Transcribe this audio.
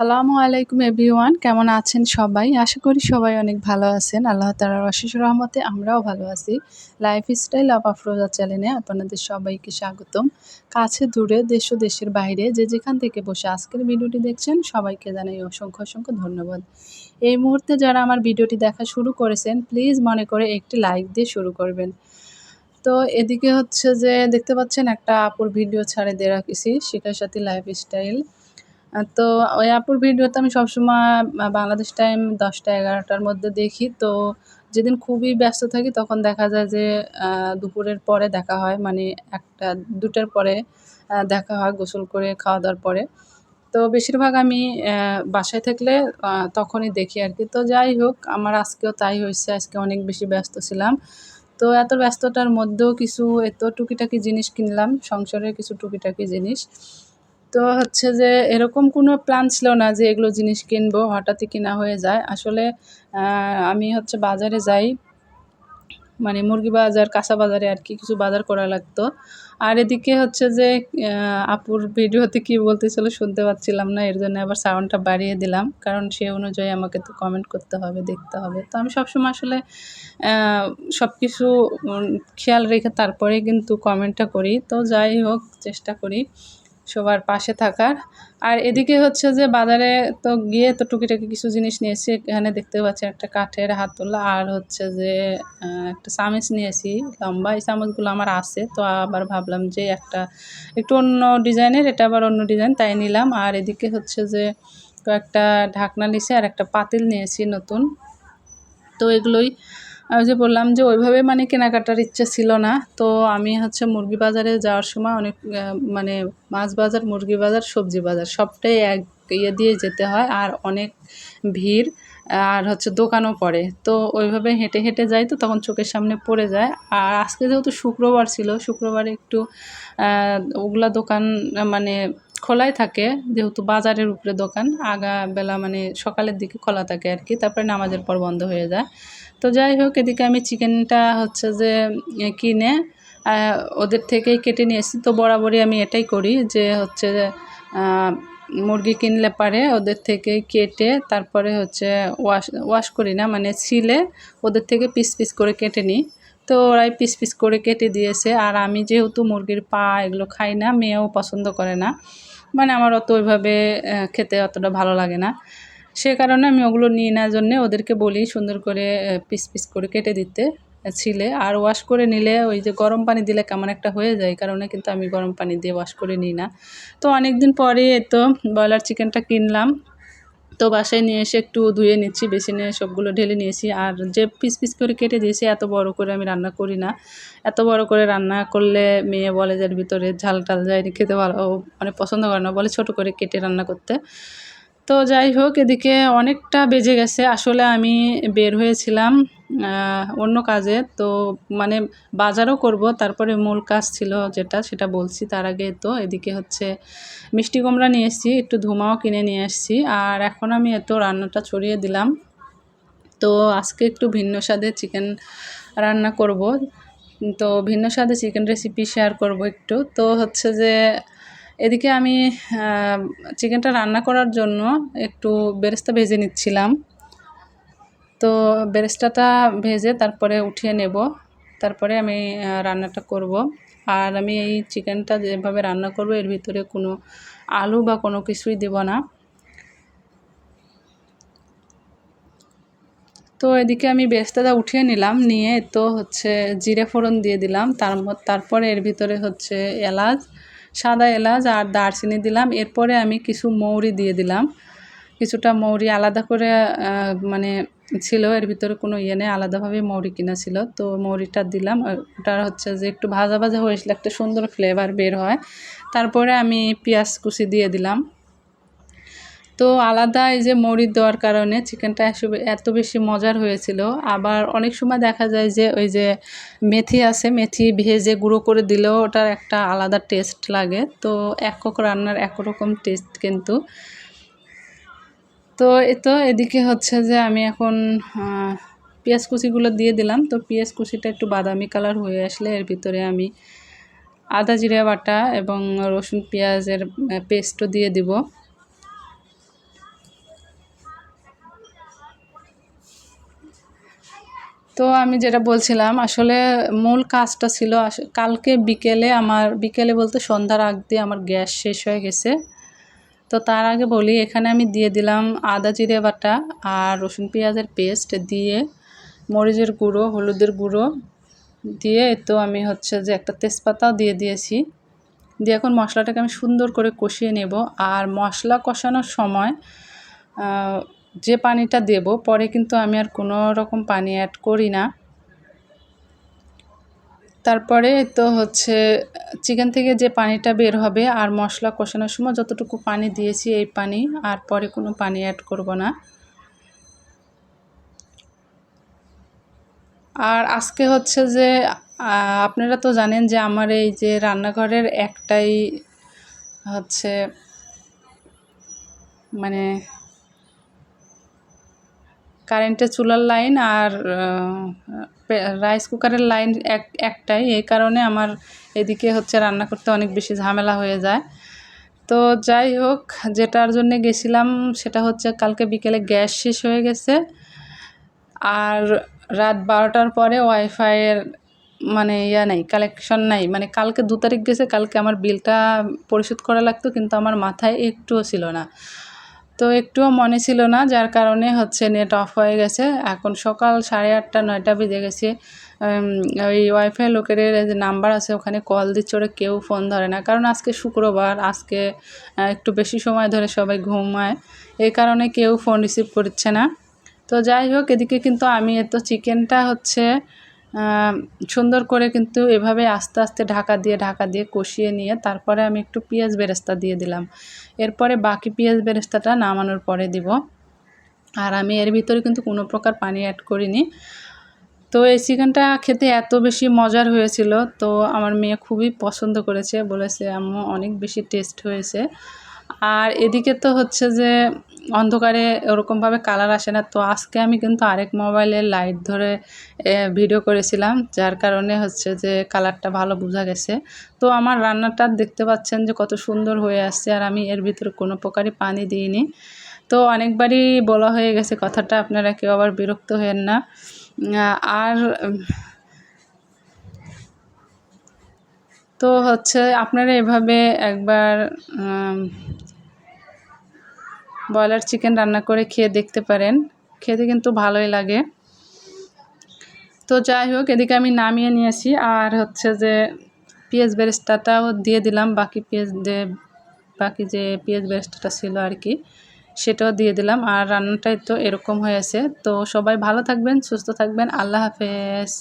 আসসালামু আলাইকুম এভরিওয়ান, কেমন আছেন সবাই? আশা করি সবাই অনেক ভালো আছেন। আল্লাহ তালার অশেষ রহমতে আমরাও ভালো আছি। লাইফ স্টাইল অফ আফরোজা চ্যানেলে আপনাদের সবাইকে স্বাগতম। কাছে দূরে, দেশ ও দেশের বাইরে যে যেখান থেকে বসে আজকের ভিডিওটি দেখছেন, সবাইকে জানাই অসংখ্য অসংখ্য ধন্যবাদ। এই মুহূর্তে যারা আমার ভিডিওটি দেখা শুরু করেছেন প্লিজ মনে করে একটি লাইক দিয়ে শুরু করবেন। তো এদিকে হচ্ছে যে, দেখতে পাচ্ছেন একটা আপুর ভিডিও ছাড়ে দিয়ে রাখছি শিখার সাথে লাইফ স্টাইল তো ওই আপুর ভিডিওতে আমি সবসময় বাংলাদেশ টাইম দশটা, এগারোটার মধ্যে দেখি। তো যেদিন খুবই ব্যস্ত থাকি, তখন দেখা যায় যে দুপুরের পরে দেখা হয়। মানে একটা, দুটার পরে দেখা হয় গোসল করে খাওয়া দাওয়ার পরে। তো বেশিরভাগ আমি বাসায় থাকলে তখনই দেখি আর কি। তো যাই হোক, আমার আজকেও তাই হয়েছে। আজকে অনেক বেশি ব্যস্ত ছিলাম। তো এত ব্যস্ততার মধ্যেও কিছু এত টুকিটাকি জিনিস কিনলাম। সংসারের কিছু টুকিটাকি জিনিস। তো হচ্ছে যে এরকম কোনো প্ল্যান ছিল না যে এগুলো জিনিস কিনবো, হঠাৎই কিনা হয়ে যায়। আসলে আমি হচ্ছে বাজারে যাই মানে মুরগি বাজার, কাঁচা বাজারে আর কি, কিছু বাজার করা লাগতো। আর এদিকে হচ্ছে যে আপুর ভিডিওতে কি বলতেছিল শুনতে পাচ্ছিলাম না, এর জন্য আবার সাউন্ডটা বাড়িয়ে দিলাম। কারণ সে অনুযায়ী আমাকে তো কমেন্ট করতে হবে, দেখতে হবে। তো আমি সবসময় আসলে সব কিছু খেয়াল রেখে তারপরে কিন্তু কমেন্টটা করি। তো যাই হোক, চেষ্টা করি। সবার পাশে থাকার। আর এদিকে হচ্ছে যে বাজারে তো গিয়ে তো টুকিটাকি কিছু জিনিস নিয়েছি, এখানে দেখতে পাচ্ছি একটা কাঠের হাতলা আর হচ্ছে যে একটা চামচ নিয়েছি, লম্বা। এই চামচগুলো আমার আছে, তো আবার ভাবলাম যে একটা একটু অন্য ডিজাইনের, এটা আবার অন্য ডিজাইন, তাই নিলাম। আর এদিকে হচ্ছে যে কয়েকটা ঢাকনা নিয়েছি আর একটা পাতিল নিয়েছি নতুন। তো এগুলোই যে বললাম যে ওইভাবে মানে কেনাকাটার ইচ্ছা ছিল না, তো আমি হচ্ছে মুরগি বাজারে যাওয়ার সময় অনেক মানে মাছ বাজার, মুরগি বাজার, সবজি বাজার সবটাই এক ইয়ে দিয়ে যেতে হয় আর অনেক ভিড় আর হচ্ছে দোকানও পড়ে। তো ওইভাবে হেঁটে হেঁটে যাই তো তখন চোখের সামনে পড়ে যায়। আর আজকে যেহেতু শুক্রবার ছিল, শুক্রবারে একটু ওগুলা দোকান মানে খোলাই থাকে, যেহেতু বাজারের উপরে দোকান, আগা বেলা মানে সকালের দিকে খোলা থাকে আর কি, তারপরে নামাজের পর বন্ধ হয়ে যায়। তো যাই হোক, এদিকে আমি চিকেনটা হচ্ছে যে কিনে ওদের থেকেই কেটে নিয়ে এসেছি। তো বরাবরই আমি এটাই করি যে, হচ্ছে মুরগি কিনলে পারে, ওদের থেকে কেটে, তারপরে হচ্ছে ওয়াশ ওয়াশ করি না মানে ছিলে, ওদের থেকে পিস পিস করে কেটে নিই। তো ওরাই পিস পিস করে কেটে দিয়েছে। আর আমি যেহেতু মুরগির পা এগুলো খাই না, মেয়েও পছন্দ করে না। মানে আমার অত ওইভাবে খেতে অতটা ভালো লাগে না। সে কারণে আমি ওগুলো নিয়ে নেওয়ার জন্যে ওদেরকে বলি সুন্দর করে পিস পিস করে কেটে দিতে, ছিলে। আর ওয়াশ করে নিলে ওই যে গরম পানি দিলে কেমন একটা হয়ে যায় কারণে কিন্তু আমি গরম পানি দিয়ে ওয়াশ করে নিই না। তো অনেক দিন পরে তো ব্রয়লার চিকেনটা কিনলাম। তো বাসায় নিয়ে এসে একটু ধুয়ে নিচ্ছি বেসিনে সবগুলো ঢেলে নিয়েছি। আর যে পিস পিস করে কেটে দিয়েছি, এত বড় করে আমি রান্না করি না। এত বড় করে রান্না করলে মেয়ে বলে যার ভিতরে ঝাল টাল যায় খেতে ভালো মানে পছন্দ করে না বলে ছোট করে কেটে রান্না করতে। তো যাই হোক, এদিকে অনেকটা বেজে গেছে। আসলে আমি বের হয়েছিলাম অন্য কাজে। তো মানে বাজারও করব, তারপরে মূল কাজ ছিল যেটা, সেটা বলছি তার আগে তো। এদিকে হচ্ছে মিষ্টি কুমড়া নিয়ে এসেছি, একটু ধুমাও কিনে নিয়ে এসেছি। আর এখন আমি এত রান্নাটা ছড়িয়ে দিলাম। তো আজকে একটু ভিন্ন স্বাদে চিকেন রান্না করব। তো ভিন্ন স্বাদে চিকেন রেসিপি শেয়ার করব একটু। তো হচ্ছে যে এদিকে আমি চিকেনটা রান্না করার জন্য একটু বেরেস্তা ভেজে নিচ্ছিলাম। তো বেরেস্তাটা ভেজে তারপরে উঠিয়ে নেব। তারপরে আমি রান্নাটা করব। আর আমি এই চিকেনটা যেভাবে রান্না করব, এর ভিতরে কোনো আলু বা কোনো কিছুই দেব না। তো এদিকে আমি বেস্তাটা উঠিয়ে নিলাম, নিয়ে তো হচ্ছে জিরে ফোড়ন দিয়ে দিলাম। তার তারপরে এর ভিতরে হচ্ছে এলাচ, সাদা এলাচ আর দারচিনি দিলাম। এরপরে আমি কিছু মৌরি দিয়ে দিলাম। কিছুটা মৌরি আলাদা করে মানে ছিল, এর ভিতরে কোনো ইয়ে নেই, আলাদাভাবে মৌরি কিনা ছিল। তো মৌরিটা দিলাম ওটা হচ্ছে যে একটু ভাজা ভাজা হয়েছিল একটা সুন্দর ফ্লেভার বের হয়। তারপরে আমি পেঁয়াজ কুচি দিয়ে দিলাম। তো আলাদা এই যে মরিচ দেওয়ার কারণে চিকেনটা এত বেশি মজার হয়েছিল। আবার অনেক সময় দেখা যায় যে ওই যে মেথি আছে, মেথি ভেজে গুঁড়ো করে দিলেও ওটার একটা আলাদা টেস্ট লাগে। তো একক রান্নার একরকম টেস্ট কিন্তু। তো এ তো এদিকে হচ্ছে যে আমি এখন পেঁয়াজ কুচিগুলো দিয়ে দিলাম। তো পেঁয়াজ কুচিটা একটু বাদামি কালার হয়ে আসলে এর ভিতরে আমি আদা জিরা বাটা এবং রসুন পেঁয়াজের পেস্টও দিয়ে দিব। তো আমি যেটা বলছিলাম, আসলে মূল কাজটা ছিল কালকে বিকেলে আমার, বিকেলে বলতে সন্ধ্যার আগ দিয়ে আমার গ্যাস শেষ হয়ে গেছে। তো তার আগে বলি, এখানে আমি দিয়ে দিলাম আদা, জিরে বাটা আর রসুন পেঁয়াজের পেস্ট দিয়ে মরিচের গুঁড়ো, হলুদের গুঁড়ো দিয়ে তো আমি হচ্ছে যে একটা তেজপাতাও দিয়ে দিয়েছি। দিয়ে এখন মশলাটাকে আমি সুন্দর করে কষিয়ে নেব আর মশলা কষানোর সময় যে পানিটা দেব, পরে কিন্তু আমি আর কোনো রকম পানি অ্যাড করি না। তারপরে তো হচ্ছে, চিকেন থেকে যে পানিটা বের হবে আর মশলা কষানোর সময় যতটুকু পানি দিয়েছি এই পানি, আর পরে কোনো পানি অ্যাড করব না। আর আজকে হচ্ছে যে আপনারা তো জানেন যে আমার এই যে রান্নাঘরের একটাই হচ্ছে মানে কারেন্টের চুলার লাইন আর রাইস কুকারের লাইন এক, একটাই। এই কারণে আমার এদিকে হচ্ছে রান্না করতে অনেক বেশি ঝামেলা হয়ে যায়। তো যাই হোক, যেটার জন্য গেছিলাম সেটা হচ্ছে কালকে বিকেলে গ্যাস শেষ হয়ে গেছে। আর রাত বারোটার পরে ওয়াইফাইয়ের মানে ইয়া নাই, কালেকশন নাই। মানে কালকে দু তারিখ গেছে, কালকে আমার বিলটা পরিশোধ করা লাগতো, কিন্তু আমার মাথায় একটুও ছিল না। তো একটুও মনে ছিল না, যার কারণে হচ্ছে নেট অফ হয়ে গেছে। এখন সকাল সাড়ে আটটা, নয়টা বেজে গেছে। ওই ওয়াইফাই লোকের যে নাম্বার আছে, ওখানে কল দিচ্ছে, ওরা কেউ ফোন ধরে না। কারণ আজকে শুক্রবার, আজকে একটু বেশি সময় ধরে সবাই ঘুমায়। এই কারণে কেউ ফোন রিসিভ করছে না। তো যাই হোক, এদিকে কিন্তু আমি এত চিকেনটা হচ্ছে সুন্দর করে কিন্তু এভাবে আস্তে আস্তে ঢাকা দিয়ে ঢাকা দিয়ে কষিয়ে নিয়ে তারপরে আমি একটু পেঁয়াজ বেরেস্তা দিয়ে দিলাম। এরপরে বাকি পেঁয়াজ বেরেস্তাটা নামানোর পরে দিব। আর আমি এর ভিতরে কিন্তু কোনো প্রকার পানি অ্যাড করিনি। তো এই চিকেনটা খেতে এত বেশি মজার হয়েছিল, তো আমার মেয়ে খুবই পছন্দ করেছে। বলেছে, আম্মু, অনেক বেশি টেস্ট হয়েছে। আর এদিকে তো হচ্ছে যে অন্ধকারে ওরকমভাবে কালার আসে না। তো আজকে আমি কিন্তু আরেক মোবাইলের লাইট ধরে ভিডিও করেছিলাম, যার কারণে হচ্ছে যে কালারটা ভালো বোঝা গেছে। তো আমার রান্নাটা দেখতে পাচ্ছেন যে কত সুন্দর হয়ে আসছে, আর আমি এর ভিতরে কোনো প্রকারই পানি দিইনি। তো অনেকবারই বলা হয়ে গেছে কথাটা, আপনারা কেউ আবার বিরক্ত হয়েন না। আর, তো হচ্ছে আপনারা এভাবে একবার ব্রয়লার চিকেন রান্না করে খেয়ে দেখতে পারেন। খেতে কিন্তু ভালোই লাগে। তো যাই হোক, এদিকে আমি নামিয়ে নিয়েছি আর হচ্ছে যে পেঁয়াজ বেরেস্তাটাও দিয়ে দিলাম। বাকি পেঁয়াজ বাকি যে পেঁয়াজ বেরেস্তাটা ছিল আর কি, সেটাও দিয়ে দিলাম। আর রান্নাটাই তো এরকম হয়েছে তো সবাই ভালো থাকবেন, সুস্থ থাকবেন। আল্লাহ হাফেজ।